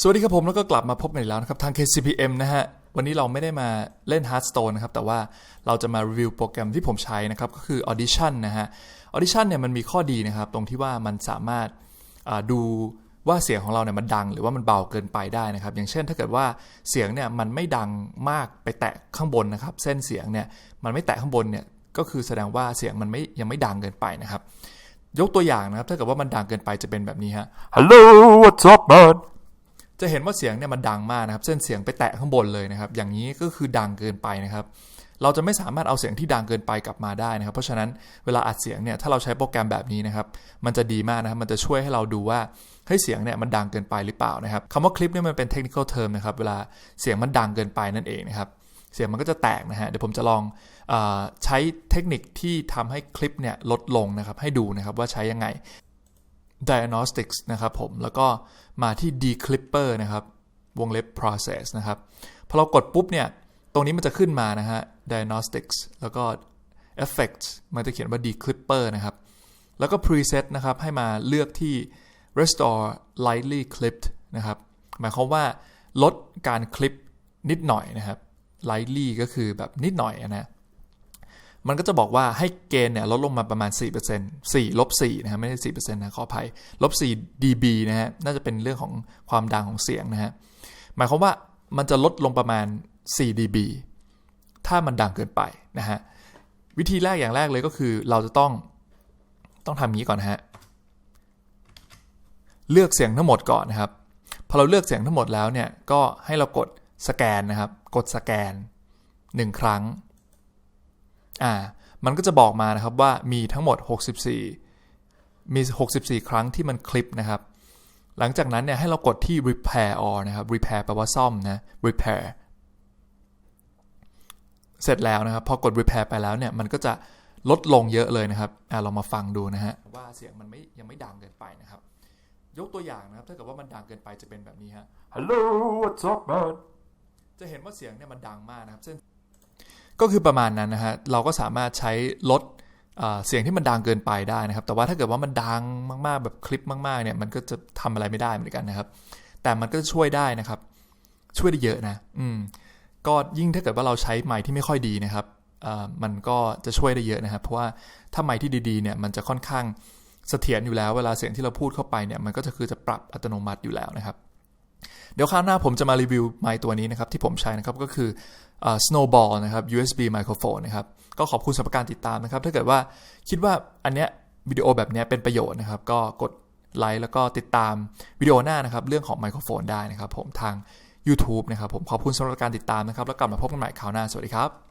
สวัสดีครับผมแล้วก็กลับมาพบกันอีกแล้วนะครับ ทาง KCPM นะฮะ วันนี้เราไม่ได้มาเล่น Hearthstone นะครับ แต่ว่าเราจะมารีวิวโปรแกรมที่ผมใช้นะครับ ก็คือ Audition นะฮะ Audition เนี่ยมันมีข้อดีนะครับ ตรงที่ว่ามันสามารถดูว่าเสียงของเราเนี่ยมันดัง หรือว่ามันเบาเกินไปได้นะครับ อย่างเช่นถ้าเกิดว่าเสียงเนี่ยมันไม่ดังมากไปแตะข้างบนนะครับ เส้นเสียงเนี่ยมันไม่แตะข้างบนเนี่ยก็คือแสดงว่าเสียงมันไม่ยังไม่ดังเกินไปนะครับ ยกตัวอย่างนะครับถ้าเกิดว่ามันดังเกินไปจะเป็นแบบนี้ฮะ Hello, what's up, man? จะเห็นว่าเสียงเนี่ยมันดังมากนะครับ เส้นเสียงไปแตะข้างบนเลยนะครับ อย่างนี้ก็คือดังเกินไปนะครับ เราจะไม่สามารถเอาเสียงที่ดังเกินไปกลับมาได้นะครับ เพราะฉะนั้นเวลาอัดเสียงเนี่ยถ้าเราใช้โปรแกรมแบบนี้นะครับ มันจะดีมากนะครับ มันจะช่วยให้เราดูว่าเฮ้เสียงเนี่ยมันดังเกินไปหรือเปล่านะครับคำว่าคลิปเนี่ยมันเป็นเทคนิคอลเทอมนะครับ เวลาเสียงมันดังเกินไปนั่นเองนะครับ เสียงมันก็จะแตกนะฮะ เดี๋ยวผมจะลองอใช้เทคนิคที่ทำให้คลิปเนี่ยลดลงนะครับ ให้ดูนะครับว่าใช้ยังไง diagnostics นะครับผม แล้วก็มาที่ declipper นะครับ วงเล็บ process นะครับ พอเรากดปุ๊บเนี่ย ตรงนี้มันจะขึ้นมานะฮะ diagnostics แล้วก็ effects มันจะเขียนว่า declipper นะครับ แล้วก็ preset นะครับ ให้มาเลือกที่ restore lightly clipped นะครับ หมายความว่าลดการคลิปนิดหน่อยนะครับ lightly ก็คือแบบนิดหน่อยนะ มันก็จะบอกว่าให้เกณฑ์เนี่ยลดลงมาประมาณ 4% 4ลบ4นะฮะไม่ใช่4%นะขออภัยลบ4 dB นะฮะน่าจะเป็นเรื่องของความดังของเสียงนะฮะหมายความว่ามันจะลดลงประมาณ 4 dB ถ้ามันดังเกินไปนะฮะวิธีแรกอย่างแรกเลยก็คือเราจะต้องต้องทำงี้ก่อนนะฮะเลือกเสียงทั้งหมดก่อนนะครับพอเราเลือกเสียงทั้งหมดแล้วเนี่ยก็ให้เรากดสแกนนะครับ กดสแกน 1 ครั้ง อ่ามันก็จะบอกมานะครับว่ามีทั้งหมด 64 มี 64 ครั้งที่มันคลิปนะครับ หลังจากนั้นเนี่ยให้เรากดที่ repair all นะครับ repair แปลว่าซ่อมนะ repair เสร็จแล้วนะครับ พอกด repair ไปแล้วเนี่ยมันก็จะลดลงเยอะเลยนะครับอ่าเรามาฟังดูนะฮะว่าเสียงมันไม่ยังไม่ดังเกินไปนะครับ ยกตัวอย่างนะครับถ้าเกิดว่ามันดังเกินไปจะเป็นแบบนี้ฮะ Hello, what's up, man? จะเห็นว่าเสียงเนี่ยมันดังมากนะครับเส้น ก็คือประมาณนั้นนะฮะเราก็สามารถใช้ลดเสียงที่มันดังเกินไปได้นะครับ แต่ว่าถ้าเกิดว่ามันดังมากๆแบบคลิปมากๆเนี่ยมันก็จะทำอะไรไม่ได้เหมือนกันนะครับ แต่มันก็จะช่วยได้นะครับ ช่วยได้เยอะนะอืมก็ยิ่งถ้าเกิดว่าเราใช้ไมค์ที่ไม่ค่อยดีนะครับอ่อมันก็จะช่วยได้เยอะนะครับ เพราะว่าถ้าไมค์ที่ดีๆเนี่ยมันจะค่อนข้างเสถียรอยู่แล้วเวลาเสียงที่เราพูดเข้าไปเนี่ยมันก็จะคือจะปรับอัตโนมัติอยู่แล้วนะครับ เดี๋ยวคราวหน้าผมจะมารีวิวไมค์ตัวนี้นะครับที่ผมใช้นะครับก็คือ snowball นะครับ USB microphone นะครับก็ขอบคุณสำหรับการติดตามนะครับ ถ้าเกิดว่าคิดว่าอันเนี้ยวิดีโอแบบเนี้ยเป็นประโยชน์นะครับ ก็กดไลค์แล้วก็ติดตามวิดีโอหน้านะครับ เรื่องของไมโครโฟนได้นะครับ ผมทาง YouTube นะครับ ผมขอบคุณสำหรับการติดตามนะครับ แล้วกลับมาพบกันใหม่คราวหน้า สวัสดีครับ